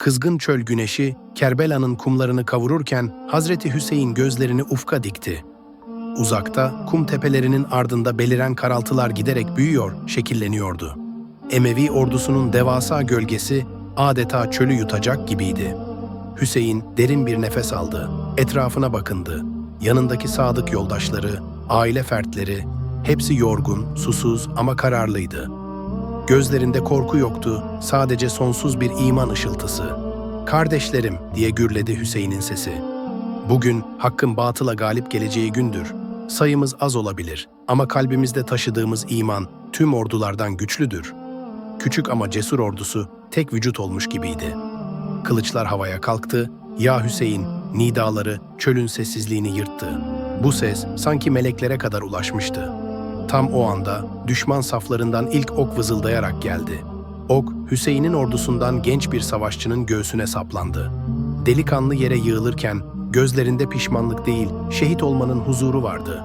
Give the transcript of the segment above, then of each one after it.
Kızgın çöl güneşi Kerbela'nın kumlarını kavururken Hazreti Hüseyin gözlerini ufka dikti. Uzakta kum tepelerinin ardında beliren karaltılar giderek büyüyor, şekilleniyordu. Emevi ordusunun devasa gölgesi adeta çölü yutacak gibiydi. Hüseyin derin bir nefes aldı. Etrafına bakındı. Yanındaki sadık yoldaşları, aile fertleri, hepsi yorgun, susuz ama kararlıydı. Gözlerinde korku yoktu, sadece sonsuz bir iman ışıltısı. Kardeşlerim diye gürledi Hüseyin'in sesi. Bugün hakkın batıla galip geleceği gündür. Sayımız az olabilir ama kalbimizde taşıdığımız iman tüm ordulardan güçlüdür. Küçük ama cesur ordusu tek vücut olmuş gibiydi. Kılıçlar havaya kalktı, ya Hüseyin, nidaları çölün sessizliğini yırttı. Bu ses sanki meleklere kadar ulaşmıştı. Tam o anda düşman saflarından ilk ok vızıldayarak geldi. Ok, Hüseyin'in ordusundan genç bir savaşçının göğsüne saplandı. Delikanlı yere yığılırken gözlerinde pişmanlık değil, şehit olmanın huzuru vardı.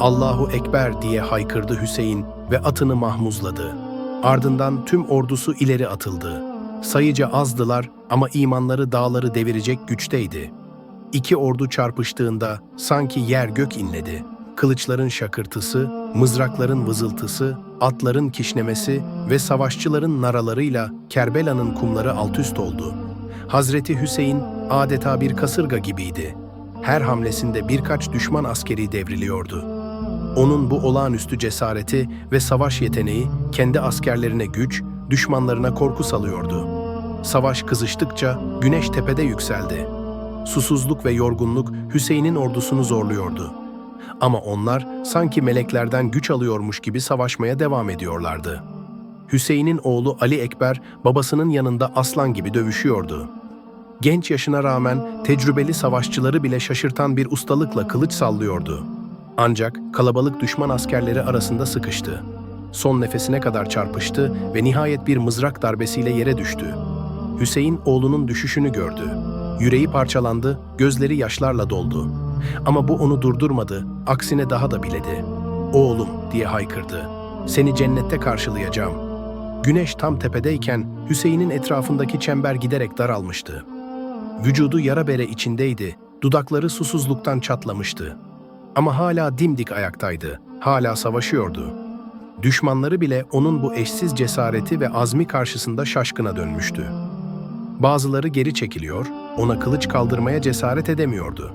Allahu Ekber diye haykırdı Hüseyin ve atını mahmuzladı. Ardından tüm ordusu ileri atıldı. Sayıca azdılar ama imanları dağları devirecek güçteydi. İki ordu çarpıştığında sanki yer gök inledi. Kılıçların şakırtısı, mızrakların vızıltısı, atların kişnemesi ve savaşçıların naralarıyla Kerbela'nın kumları altüst oldu. Hazreti Hüseyin adeta bir kasırga gibiydi. Her hamlesinde birkaç düşman askeri devriliyordu. Onun bu olağanüstü cesareti ve savaş yeteneği kendi askerlerine güç, düşmanlarına korku salıyordu. Savaş kızıştıkça güneş tepede yükseldi. Susuzluk ve yorgunluk Hüseyin'in ordusunu zorluyordu. Ama onlar sanki meleklerden güç alıyormuş gibi savaşmaya devam ediyorlardı. Hüseyin'in oğlu Ali Ekber babasının yanında aslan gibi dövüşüyordu. Genç yaşına rağmen tecrübeli savaşçıları bile şaşırtan bir ustalıkla kılıç sallıyordu. Ancak kalabalık düşman askerleri arasında sıkıştı. Son nefesine kadar çarpıştı ve nihayet bir mızrak darbesiyle yere düştü. Hüseyin oğlunun düşüşünü gördü. Yüreği parçalandı, gözleri yaşlarla doldu. Ama bu onu durdurmadı, aksine daha da biledi. Oğlum diye haykırdı. Seni cennette karşılayacağım. Güneş tam tepedeyken Hüseyin'in etrafındaki çember giderek daralmıştı. Vücudu yara bere içindeydi, dudakları susuzluktan çatlamıştı. Ama hala dimdik ayaktaydı, hala savaşıyordu. Düşmanları bile onun bu eşsiz cesareti ve azmi karşısında şaşkına dönmüştü. Bazıları geri çekiliyor, ona kılıç kaldırmaya cesaret edemiyordu.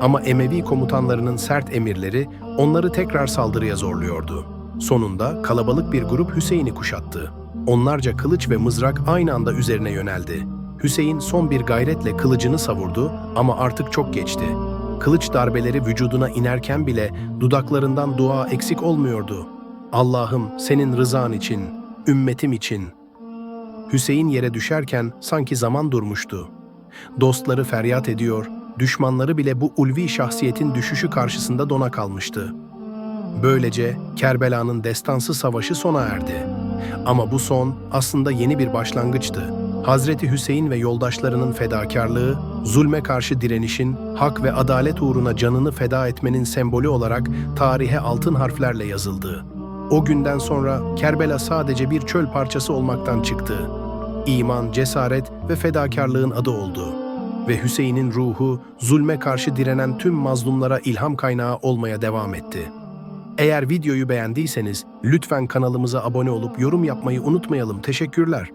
Ama Emevi komutanlarının sert emirleri onları tekrar saldırıya zorluyordu. Sonunda kalabalık bir grup Hüseyin'i kuşattı. Onlarca kılıç ve mızrak aynı anda üzerine yöneldi. Hüseyin son bir gayretle kılıcını savurdu ama artık çok geçti. Kılıç darbeleri vücuduna inerken bile dudaklarından dua eksik olmuyordu. Allah'ım senin rızan için, ümmetim için. Hüseyin yere düşerken sanki zaman durmuştu. Dostları feryat ediyor, düşmanları bile bu ulvi şahsiyetin düşüşü karşısında dona kalmıştı. Böylece Kerbela'nın destansı savaşı sona erdi. Ama bu son aslında yeni bir başlangıçtı. Hazreti Hüseyin ve yoldaşlarının fedakarlığı, zulme karşı direnişin, hak ve adalet uğruna canını feda etmenin sembolü olarak tarihe altın harflerle yazıldı. O günden sonra Kerbela sadece bir çöl parçası olmaktan çıktı. İman, cesaret ve fedakarlığın adı oldu. Ve Hüseyin'in ruhu zulme karşı direnen tüm mazlumlara ilham kaynağı olmaya devam etti. Eğer videoyu beğendiyseniz lütfen kanalımıza abone olup yorum yapmayı unutmayalım. Teşekkürler.